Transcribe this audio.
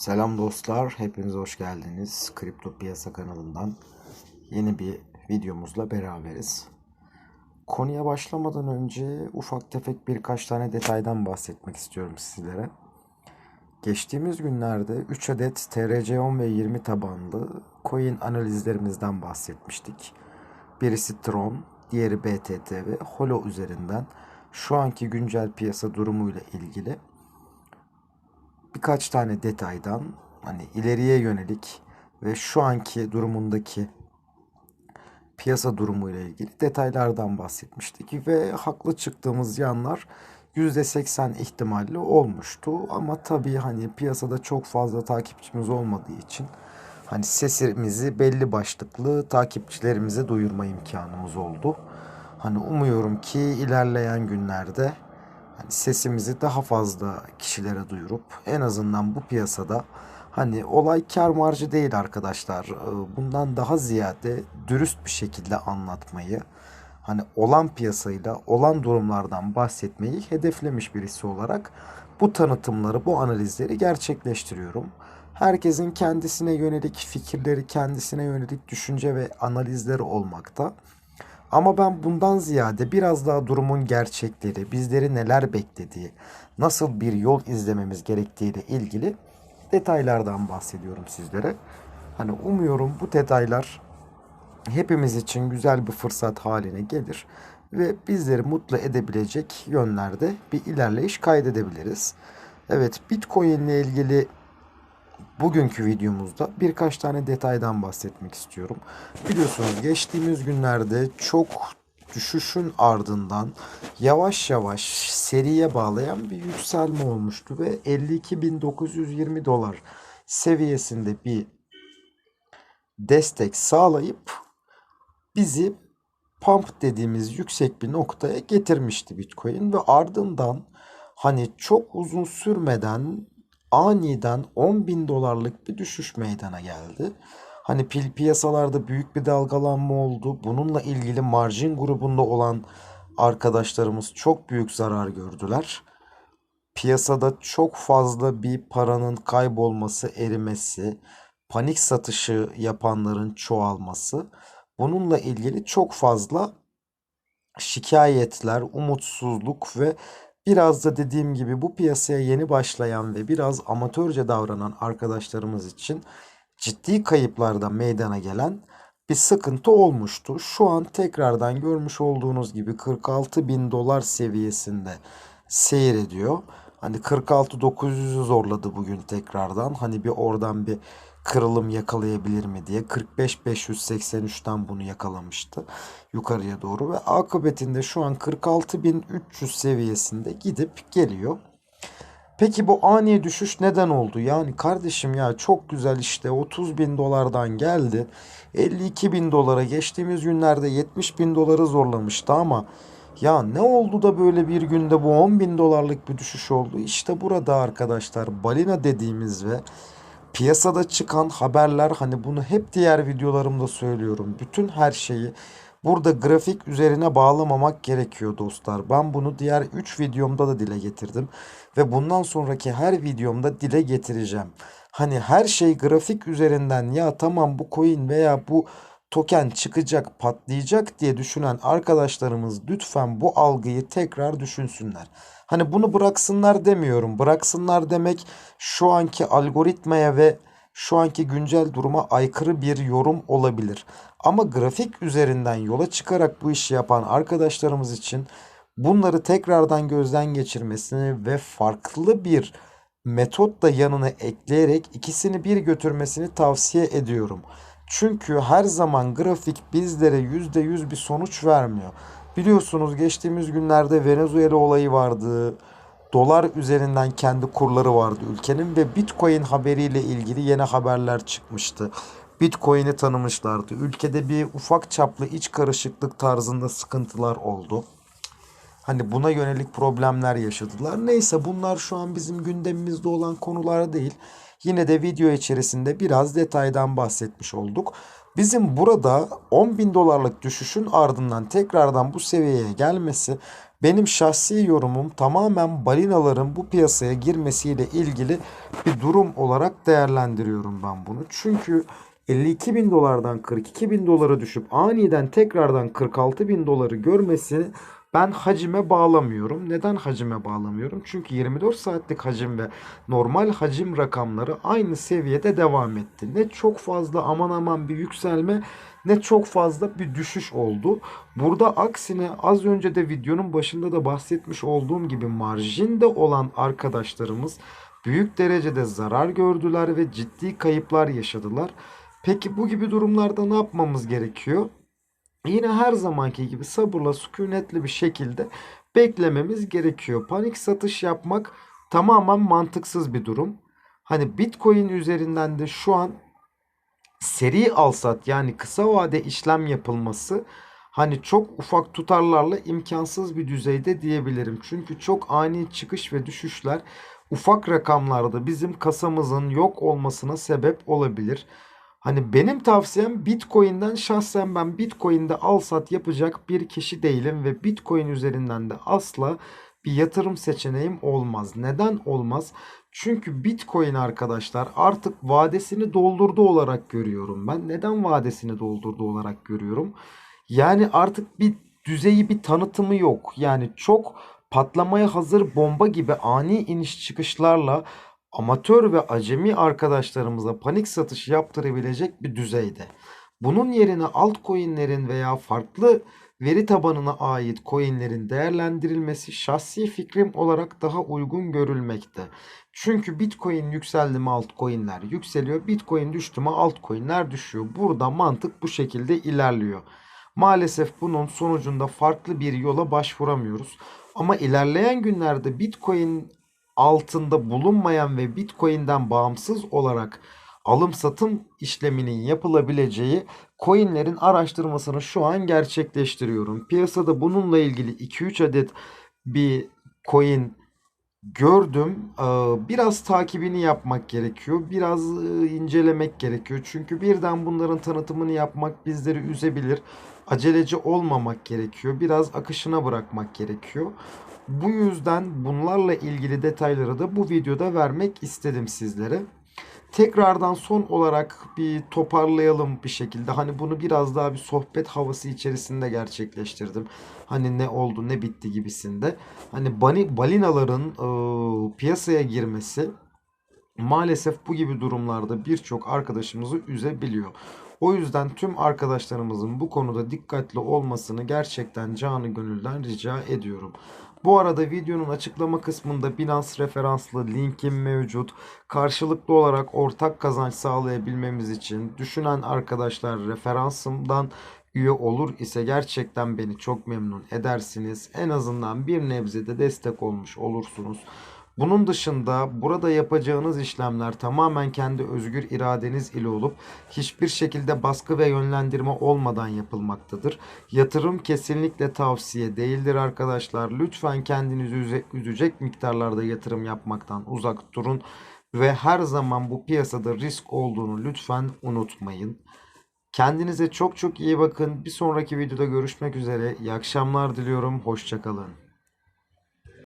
Selam dostlar, hepiniz hoş geldiniz. Kripto Piyasa kanalından yeni bir videomuzla beraberiz. Konuya başlamadan önce ufak tefek birkaç tane detaydan bahsetmek istiyorum sizlere. Geçtiğimiz günlerde 3 adet TRC10 ve 20 tabanlı coin analizlerimizden bahsetmiştik. Birisi Tron, diğeri BTT ve Holo üzerinden şu anki güncel piyasa durumuyla ilgili birkaç tane detaydan hani ileriye yönelik ve şu anki durumundaki piyasa durumuyla ilgili detaylardan bahsetmiştik ve haklı çıktığımız yanlar %80 ihtimalli olmuştu ama tabii hani piyasada çok fazla takipçimiz olmadığı için hani sesimizi belli başlıklı takipçilerimize duyurma imkanımız oldu. Hani umuyorum ki ilerleyen günlerde hani sesimizi daha fazla kişilere duyurup en azından bu piyasada hani olay kar marjı değil arkadaşlar. Ee, Bundan daha ziyade dürüst bir şekilde anlatmayı, hani olan piyasayla, olan durumlardan bahsetmeyi hedeflemiş birisi olarak bu tanıtımları, bu analizleri gerçekleştiriyorum. Herkesin kendisine yönelik fikirleri, kendisine yönelik düşünce ve analizleri olmakta. Ama ben bundan ziyade biraz daha durumun gerçekleri, bizleri neler beklediği, nasıl bir yol izlememiz gerektiğiyle ilgili detaylardan bahsediyorum sizlere. Hani umuyorum bu detaylar hepimiz için güzel bir fırsat haline gelir ve bizleri mutlu edebilecek yönlerde bir ilerleyiş kaydedebiliriz. Evet, Bitcoin ile ilgili Bugünkü videomuzda birkaç tane detaydan bahsetmek istiyorum. Biliyorsunuz geçtiğimiz günlerde çok düşüşün ardından yavaş yavaş seriye bağlayan bir yükselme olmuştu ve 52.920 dolar seviyesinde bir destek sağlayıp bizi pump dediğimiz yüksek bir noktaya getirmişti Bitcoin ve ardından hani çok uzun sürmeden aniden 10 bin dolarlık bir düşüş meydana geldi. Hani pil piyasalarda büyük bir dalgalanma oldu. Bununla ilgili margin grubunda olan arkadaşlarımız çok büyük zarar gördüler. Piyasada çok fazla bir paranın kaybolması, erimesi, panik satışı yapanların çoğalması. Bununla ilgili çok fazla şikayetler, umutsuzluk ve biraz da dediğim gibi bu piyasaya yeni başlayan ve biraz amatörce davranan arkadaşlarımız için ciddi kayıplarda meydana gelen bir sıkıntı olmuştu. Şu an tekrardan görmüş olduğunuz gibi 46 bin dolar seviyesinde seyrediyor. Hani 46.900'ü zorladı bugün tekrardan. Hani bir oradan bir kırılım yakalayabilir mi diye 45.583'ten bunu yakalamıştı yukarıya doğru ve akıbetinde şu an 46.300 seviyesinde gidip geliyor. Peki bu ani düşüş neden oldu? Yani kardeşim ya çok güzel işte 30 bin dolardan geldi. 52 bin dolara geçtiğimiz günlerde 70 bin doları zorlamıştı ama ya ne oldu da böyle bir günde bu 10 bin dolarlık bir düşüş oldu? İşte burada arkadaşlar balina dediğimiz ve piyasada çıkan haberler hani bunu hep diğer videolarımda söylüyorum. Bütün her şeyi burada grafik üzerine bağlamamak gerekiyor dostlar. Ben bunu diğer 3 videomda da dile getirdim ve bundan sonraki her videomda dile getireceğim. Hani her şey grafik üzerinden ya tamam bu coin veya bu token çıkacak, patlayacak diye düşünen arkadaşlarımız lütfen bu algıyı tekrar düşünsünler. Hani bunu bıraksınlar demiyorum. Bıraksınlar demek şu anki algoritmaya ve şu anki güncel duruma aykırı bir yorum olabilir. Ama grafik üzerinden yola çıkarak bu işi yapan arkadaşlarımız için bunları tekrardan gözden geçirmesini ve farklı bir metotla yanına ekleyerek ikisini bir götürmesini tavsiye ediyorum. Çünkü her zaman grafik bizlere %100 bir sonuç vermiyor. Biliyorsunuz geçtiğimiz günlerde Venezuela olayı vardı. Dolar üzerinden kendi kurları vardı ülkenin ve Bitcoin haberiyle ilgili yeni haberler çıkmıştı. Bitcoin'i tanımışlardı. Ülkede bir ufak çaplı iç karışıklık tarzında sıkıntılar oldu. Hani buna yönelik problemler yaşadılar. Neyse bunlar şu an bizim gündemimizde olan konular değil. Yine de video içerisinde biraz detaydan bahsetmiş olduk. Bizim burada 10 bin dolarlık düşüşün ardından tekrardan bu seviyeye gelmesi Benim şahsi yorumum tamamen balinaların bu piyasaya girmesiyle ilgili bir durum olarak değerlendiriyorum ben bunu. Çünkü 52 bin dolardan 42 bin dolara düşüp aniden tekrardan 46 bin doları görmesini ben hacime bağlamıyorum. Neden hacime bağlamıyorum? Çünkü 24 saatlik hacim ve normal hacim rakamları aynı seviyede devam etti. Ne çok fazla aman aman bir yükselme ne çok fazla bir düşüş oldu. Burada aksine az önce de videonun başında da bahsetmiş olduğum gibi marjinde olan arkadaşlarımız büyük derecede zarar gördüler ve ciddi kayıplar yaşadılar. Peki bu gibi durumlarda ne yapmamız gerekiyor? Yine her zamanki gibi sabırla, sükunetli bir şekilde beklememiz gerekiyor. Panik satış yapmak tamamen mantıksız bir durum. Hani Bitcoin üzerinden de şu an seri alsat yani kısa vade işlem yapılması hani çok ufak tutarlarla imkansız bir düzeyde diyebilirim. Çünkü çok ani çıkış ve düşüşler ufak rakamlarda bizim kasamızın yok olmasına sebep olabilir. Hani benim tavsiyem Bitcoin'den şahsen ben Bitcoin'de al sat yapacak bir kişi değilim ve Bitcoin üzerinden de asla bir yatırım seçeneğim olmaz. Neden olmaz? Çünkü Bitcoin arkadaşlar artık vadesini doldurdu olarak görüyorum ben. Neden vadesini doldurdu olarak görüyorum? Yani artık bir düzeyi bir tanıtımı yok. Yani çok patlamaya hazır bomba gibi ani iniş çıkışlarla amatör ve acemi arkadaşlarımıza panik satış yaptırabilecek bir düzeyde. Bunun yerine altcoin'lerin veya farklı veri tabanına ait coin'lerin değerlendirilmesi şahsi fikrim olarak daha uygun görülmekte. Çünkü Bitcoin yükseldi mi altcoin'ler yükseliyor. Bitcoin düştü mü altcoin'ler düşüyor. Burada mantık bu şekilde ilerliyor. Maalesef bunun sonucunda farklı bir yola başvuramıyoruz. Ama ilerleyen günlerde Bitcoin altında bulunmayan ve Bitcoin'den bağımsız olarak alım satım işleminin yapılabileceği coinlerin araştırmasını şu an gerçekleştiriyorum. Piyasada bununla ilgili 2-3 adet bir coin gördüm. Ee, Biraz takibini yapmak gerekiyor. Biraz e, incelemek gerekiyor. Çünkü birden bunların tanıtımını yapmak bizleri üzebilir. Aceleci olmamak gerekiyor. Biraz akışına bırakmak gerekiyor. Bu yüzden bunlarla ilgili detayları da bu videoda vermek istedim sizlere. Tekrardan son olarak bir toparlayalım bir şekilde. Hani bunu biraz daha bir sohbet havası içerisinde gerçekleştirdim. Hani ne oldu ne bitti gibisinde. Hani balinaların e, piyasaya girmesi maalesef bu gibi durumlarda birçok arkadaşımızı üzebiliyor. O yüzden tüm arkadaşlarımızın bu konuda dikkatli olmasını gerçekten canı gönülden rica ediyorum. Bu arada videonun açıklama kısmında Binance referanslı linkim mevcut. Karşılıklı olarak ortak kazanç sağlayabilmemiz için düşünen arkadaşlar referansımdan üye olur ise gerçekten beni çok memnun edersiniz. En azından bir nebze de destek olmuş olursunuz. Bunun dışında burada yapacağınız işlemler tamamen kendi özgür iradeniz ile olup hiçbir şekilde baskı ve yönlendirme olmadan yapılmaktadır. Yatırım kesinlikle tavsiye değildir arkadaşlar. Lütfen kendinizi üze- üzecek miktarlarda yatırım yapmaktan uzak durun ve her zaman bu piyasada risk olduğunu lütfen unutmayın. Kendinize çok çok iyi bakın. Bir sonraki videoda görüşmek üzere. İyi akşamlar diliyorum. Hoşçakalın.